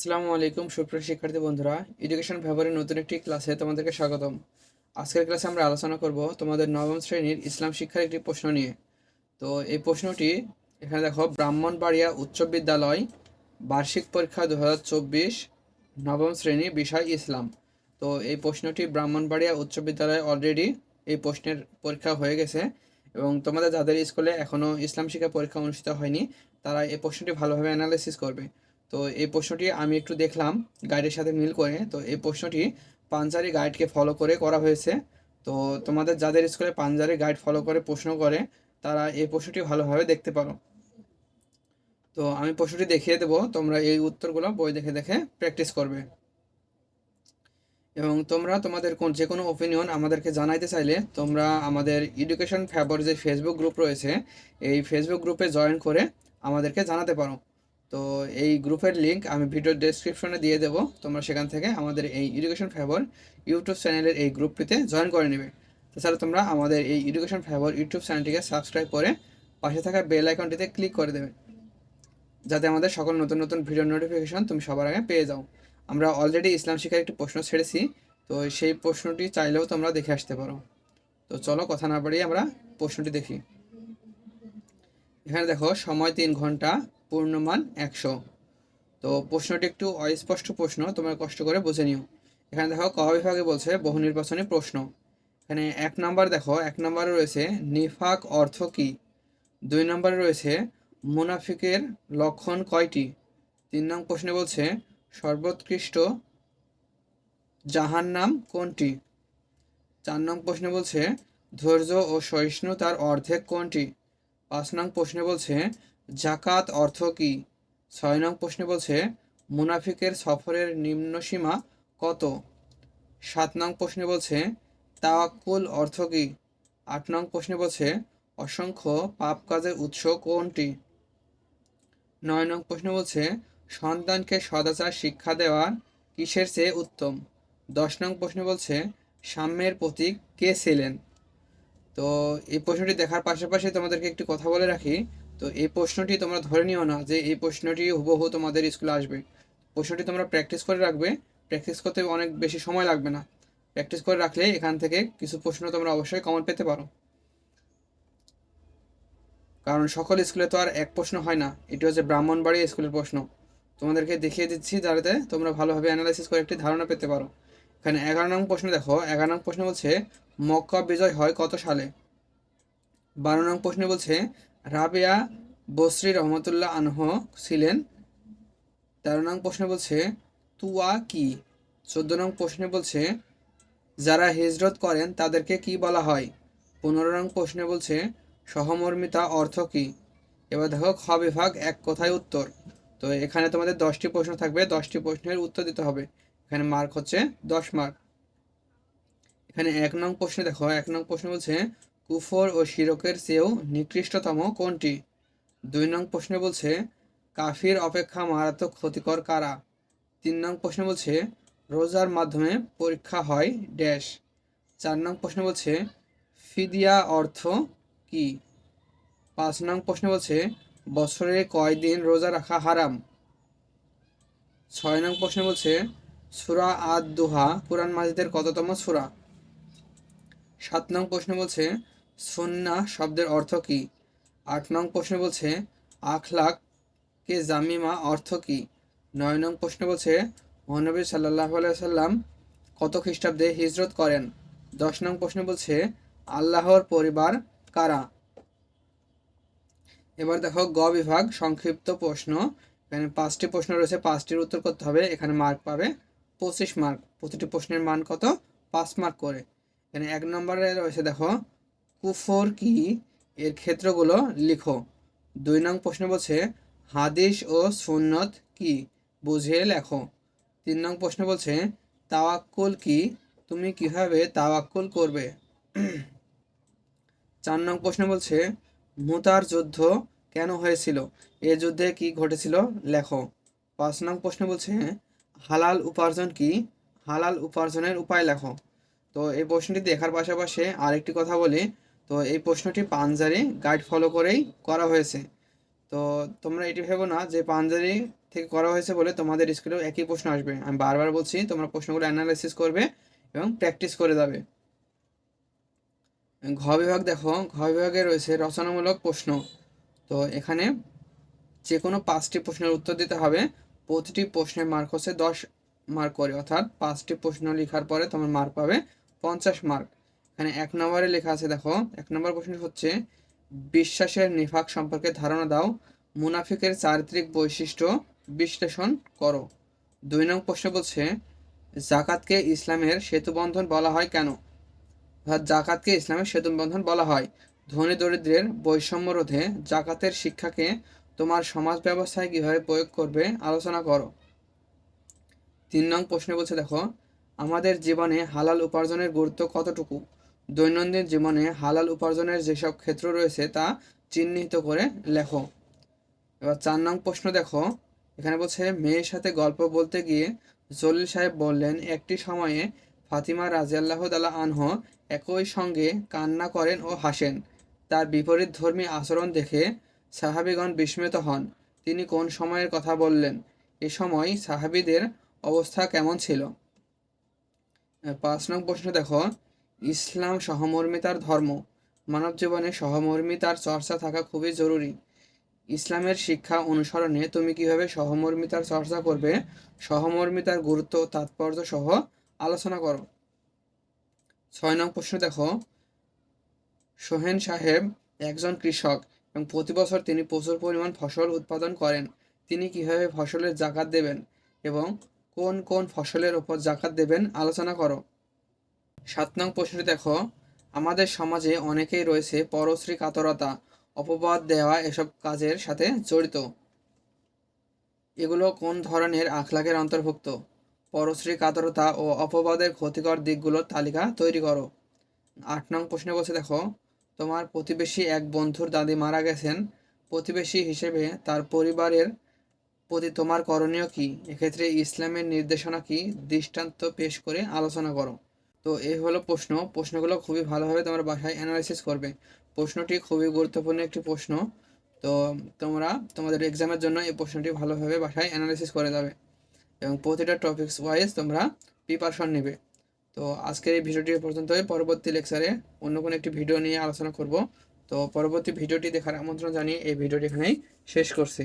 আসসালামু আলাইকুম, সুপ্রিয় শিক্ষার্থী বন্ধুরা। এডুকেশন ব্যবহারের নতুন একটি ক্লাসে তোমাদেরকে স্বাগতম। আজকের ক্লাসে আমরা আলোচনা করব তোমাদের নবম শ্রেণির ইসলাম শিক্ষার একটি প্রশ্ন নিয়ে। তো এই প্রশ্নটি এখানে দেখো, ব্রাহ্মণবাড়িয়া উচ্চ বিদ্যালয় বার্ষিক পরীক্ষা দু হাজার চব্বিশ নবম শ্রেণি বিষয় ইসলাম। তো এই প্রশ্নটি ব্রাহ্মণবাড়িয়া উচ্চ বিদ্যালয়ে অলরেডি এই প্রশ্নের পরীক্ষা হয়ে গেছে এবং তোমাদের যাদের স্কুলে এখনও ইসলাম শিক্ষা পরীক্ষা অনুষ্ঠিত হয়নি, তারা এই প্রশ্নটি ভালোভাবে অ্যানালাইসিস করবে। তো এই প্রশ্নটি আমি একটু দেখলাম গাইডের সাথে মিল করে। তো এই প্রশ্নটি পাঞ্জারি গাইডকে ফলো করে করা হয়েছে। তো তোমাদের যাদের স্কুলে পাঞ্জারি গাইড ফলো করে প্রশ্ন করে, তারা এই প্রশ্নটি ভালোভাবে দেখতে পারো। তো আমি প্রশ্নটি দেখিয়ে দেবো, তোমরা এই উত্তরগুলো বই দেখে দেখে প্র্যাকটিস করবে। এবং তোমরা তোমাদের কোন যে কোনো ওপিনিয়ন আমাদেরকে জানাইতে চাইলে, তোমরা আমাদের এডুকেশন ফেভার যে ফেসবুক গ্রুপ রয়েছে, এই ফেসবুক গ্রুপে জয়েন করে আমাদেরকে জানাতে পারো। তো এই গ্রুপের লিঙ্ক আমি ভিডিওর ডেসক্রিপশনে দিয়ে দেব। তোমরা সেখান থেকে আমাদের এই এডুকেশন ফেভার ইউটিউব চ্যানেলের এই গ্রুপটিতে জয়েন করে নেবে। তাছাড়া তোমরা আমাদের এই এডুকেশন ফেভার ইউটিউব চ্যানেলটিকে সাবস্ক্রাইব করে পাশে থাকা বেল আইকনটিতে ক্লিক করে দেবে। যাতে আমাদের সকল নতুন নতুন ভিডিও নোটিফিকেশন তুমি সবার আগে পেয়ে যাও। আমরা অলরেডি ইসলাম শিক্ষার একটি প্রশ্ন ছেড়েছি, তো সেই প্রশ্নটি চাইলেও তোমরা দেখে আসতে পারো। তো চলো কথা না বাড়িয়ে আমরা প্রশ্নটি দেখি। এখানে দেখো, সময় তিন ঘণ্টা পূর্ণমান একশো। তো প্রশ্নটি একটু অস্পষ্ট প্রশ্ন, তোমরা কষ্ট করে বুঝে নিও। এখানে দেখো ক বিভাগে বলছে বহু নির্বাচনী প্রশ্ন। এখানে এক নাম্বার দেখো, এক নম্বরে রয়েছে নিফাক অর্থ কি? দুই নম্বরে রয়েছে মুনাফিকের লক্ষণ কয়টি? তিন নং প্রশ্নে বলছে সর্বোৎকৃষ্ট জাহান নাম কোনটি? চার নং প্রশ্নে বলছে ধৈর্য ও সহিষ্ণুতার অর্ধেক কোনটি? পাঁচ নং প্রশ্নে বলছে, জাকাত অর্থ কি? ছয় নং প্রশ্নে বলছে, মুনাফিকের সফরের নিম্ন সীমা কত? সাত নং প্রশ্নে বলছে, তাওয়াক্কুল অর্থ কি? আট নং প্রশ্নে বলছে, অসংখ্য পাপ কাজের উৎস কোনটি? নয় নং প্রশ্ন বলছে, সন্তানকে সদাচার শিক্ষা দেওয়ার কিসের চেয়ে উত্তম? দশ নং প্রশ্ন বলছে, সাম্যের প্রতীক কে ছিলেন? তো এই প্রশ্নটি দেখার পাশাপাশি তোমাদেরকে একটি কথা বলে রাখি। তো এই প্রশ্নটি তোমরা ধরে নিও না যে এই প্রশ্নটি হুবহু তোমাদের স্কুলে আসবে। প্রশ্নটি তোমরা প্র্যাকটিস করে রাখবে। প্র্যাকটিস করতে অনেক বেশি সময় লাগবে না। প্র্যাকটিস করে রাখলে এখান থেকে কিছু প্রশ্ন তোমরা অবশ্যই কমন পেতে পারো। কারণ সকল স্কুলে তো আর এক প্রশ্ন হয় না। এটি হচ্ছে ব্রাহ্মণবাড়ি স্কুলের প্রশ্ন। তোমাদেরকে দেখিয়ে দিচ্ছি যাতে তোমরা ভালোভাবে অ্যানালাইসিস করে একটি ধারণা পেতে পারো। এখানে এগারো নং প্রশ্ন দেখো। এগারো নং প্রশ্ন বলছে, মক্কা বিজয় হয় কত সালে? বারো নং প্রশ্নে বলছে, রাবেয়া বসরি রহমতুল্লাহ আনহ ছিলেন। তেরো নং প্রশ্নে বলছে, তুয়া কি? চোদ্দ নং প্রশ্নে বলছে, যারা হিজরত করেন তাদেরকে কি বলা হয়? পনেরো নং প্রশ্নে বলছে, সহমর্মিতা অর্থ কি? এবার দেখো, খ বিভাগ এক কথায় উত্তর। তো এখানে তোমাদের দশটি প্রশ্ন থাকবে। দশটি প্রশ্নের উত্তর দিতে হবে। এখানে মার্ক হচ্ছে দশ মার্ক এখানে এক নং প্রশ্নে দেখো, এক নং প্রশ্ন বলছে, কুফর ও শিরকের চেয়েও নিকৃষ্টতম কোনটি? দুই নং প্রশ্নে বলছে, কাফির অপেক্ষা মারাত্মক ক্ষতিকর কারা? তিন নং প্রশ্ন বলছে, রোজার মাধ্যমে পরীক্ষা হয় ড্যাশ। চার নং প্রশ্ন বলছে, ফিদিয়া অর্থ কি? পাঁচ নং প্রশ্ন বলছে, বছরে কয় দিন রোজা রাখা হারাম? ছয় নং প্রশ্ন বলছে সুরা আদ দুহা কোরআন মাজিদের কততম সুরা? সাত নং প্রশ্ন বলছে সন্না শব্দের অর্থ কি? আট নং প্রশ্ন বলছে, আখলাক কে জামিমা অর্থ কি? নয় নং প্রশ্ন বলছে, মহানবী সাল্লাহ সাল্লাম কত খ্রিস্টাব্দে হিজরত করেন? দশ নং প্রশ্ন বলছে, আল্লাহর পরিবার কারা? এবার দেখো গ বিভাগ, সংক্ষিপ্ত প্রশ্ন। এখানে পাঁচটি প্রশ্ন রয়েছে, পাঁচটির উত্তর করতে হবে, এখানে মার্ক পাবে। পঁচিশ মার্ক, প্রতিটি প্রশ্নের মান কত? পাঁচ মার্ক করে। এখানে এক নম্বরে রয়েছে, দেখো, কুফর কি? এর ক্ষেত্রগুলো লিখো। দুই নং প্রশ্ন বলছে, হাদিস ও সুন্নত কি? বুঝে লেখো। তিন নং প্রশ্ন বলছে, তাওয়াক্কুল কি? তুমি কীভাবে তাওয়াক্কুল করবে? চার নং প্রশ্ন বলছে, মুতার যুদ্ধ কেন হয়েছিল? এ যুদ্ধে কি ঘটেছিল? লেখো। পাঁচ নং প্রশ্ন বলছে হালাল উপার্জন কি? হালাল উপার্জনের উপায় লেখো। তো এই প্রশ্নটি দেখার পাশাপাশি আরেকটি কথা বলি। তো এই প্রশ্নটি পাঞ্জারি গাইড ফলো করেই করা হয়েছে। তো তোমরা এটি ভেবো না যে পাঞ্জাবি থেকে করা হয়েছে বলে তোমাদের স্কুলেও একই প্রশ্ন আসবে। আমি বারবার বলছি, তোমরা প্রশ্নগুলো অ্যানালাইসিস করবে এবং প্র্যাকটিস করে যাবে। ঘ বিভাগ দেখো, ঘ বিভাগে রয়েছে রচনামূলক প্রশ্ন। তো এখানে যে কোনো পাঁচটি প্রশ্নের উত্তর দিতে হবে। প্রতিটি প্রশ্নের মার্ক হচ্ছে দশ মার্ক করে, অর্থাৎ পাঁচটি প্রশ্ন লেখার পরে তোমার মার্ক পাবে পঞ্চাশ মার্ক এখানে এক নম্বরে লেখা আছে, দেখো, এক নম্বর প্রশ্ন হচ্ছে, বিশ্বাসের নিফাক সম্পর্কে ধারণা দাও, মুনাফিকের চারিত্রিক বৈশিষ্ট্য বিশ্লেষণ করো। দুই নং প্রশ্ন বলছে, জাকাতকে ইসলামের সেতুবন্ধন বলা হয় কেন? অর্থাৎ জাকাতকে ইসলামের সেতুবন্ধন বলা হয়। ধনী দরিদ্রের বৈষম্য রোধে জাকাতের শিক্ষাকে তোমার সমাজ ব্যবস্থায় কীভাবে প্রয়োগ করবে, আলোচনা করো। তিন নং প্রশ্নে বলছে, দেখো, আমাদের জীবনে হালাল উপার্জনের গুরুত্ব কতটুকু? দৈনন্দিন জীবনে হালাল উপার্জনের যেসব ক্ষেত্র রয়েছে, তা চিহ্নিত করে লেখো। এবার চার নং প্রশ্ন, দেখো, এখানে বলছে, মেয়ের সাথে গল্প বলতে গিয়ে জলিল সাহেব বললেন, একটি সময়ে ফাতিমা রাজিয়াল্লাহ তালা আনহ একই সঙ্গে কান্না করেন ও হাসেন। তার বিপরীত ধর্মী আচরণ দেখে সাহাবিগণ বিস্মিত হন। তিনি কোন সময়ের কথা বললেন? এ সময় সাহাবিদের অবস্থা কেমন ছিল? পাঁচ নং প্রশ্ন দেখো। ইসলাম সহমর্মিতার ধর্ম। মানব জীবনে সহমর্মিতার চর্চা থাকা খুবই জরুরি। ইসলামের শিক্ষা অনুসরণে তুমি কীভাবে সহমর্মিতার চর্চা করবে? সহমর্মিতার গুরুত্ব, তাৎপর্য সহ আলোচনা করো। ছয় নং প্রশ্ন দেখো। সোহেন সাহেব একজন কৃষক। এবং প্রতি বছর তিনি প্রচুর পরিমাণ ফসল উৎপাদন করেন। তিনি কীভাবে ফসলের জাকাত দেবেন এবং কোন কোন ফসলের ওপর জাকাত দেবেন আলোচনা করো। সাত নং প্রশ্নটি দেখো, আমাদের সমাজে অনেকেই রয়েছে পরশ্রী কাতরতা, অপবাদ দেওয়া এসব কাজের সাথে জড়িত। এগুলো কোন ধরনের আখলাকের অন্তর্ভুক্ত? পরশ্রী কাতরতা ও অপবাদের ক্ষতিকর দিকগুলোর তালিকা তৈরি করো। আট নং প্রশ্নে বলছে দেখো তোমার প্রতিবেশী এক বন্ধুর দাদি মারা গেছেন। প্রতিবেশী হিসেবে তার পরিবারের প্রতি তোমার করণীয় কি? এক্ষেত্রে ইসলামের নির্দেশনা কি? দৃষ্টান্ত পেশ করে আলোচনা করো। তো এই হলো প্রশ্ন। প্রশ্নগুলো খুবই ভালোভাবে তোমরা বাসায় অ্যানালাইসিস করবে। প্রশ্নটি খুবই গুরুত্বপূর্ণ একটি প্রশ্ন। তো তোমরা তোমাদের এক্সামের জন্য এই প্রশ্নটি ভালোভাবে বাসায় অ্যানালাইসিস করে যাবে। এবং প্রতিটা টপিকস ওয়াইজ তোমরা প্রিপারেশন নেবে। তো আজকের এই ভিডিওটি পর্যন্তই। পরবর্তী লেকচারে অন্য কোনো একটি ভিডিও নিয়ে আলোচনা করব। তো পরবর্তী ভিডিওটি দেখার আমন্ত্রণ জানিয়ে এই ভিডিওটি এখানেই শেষ করছি।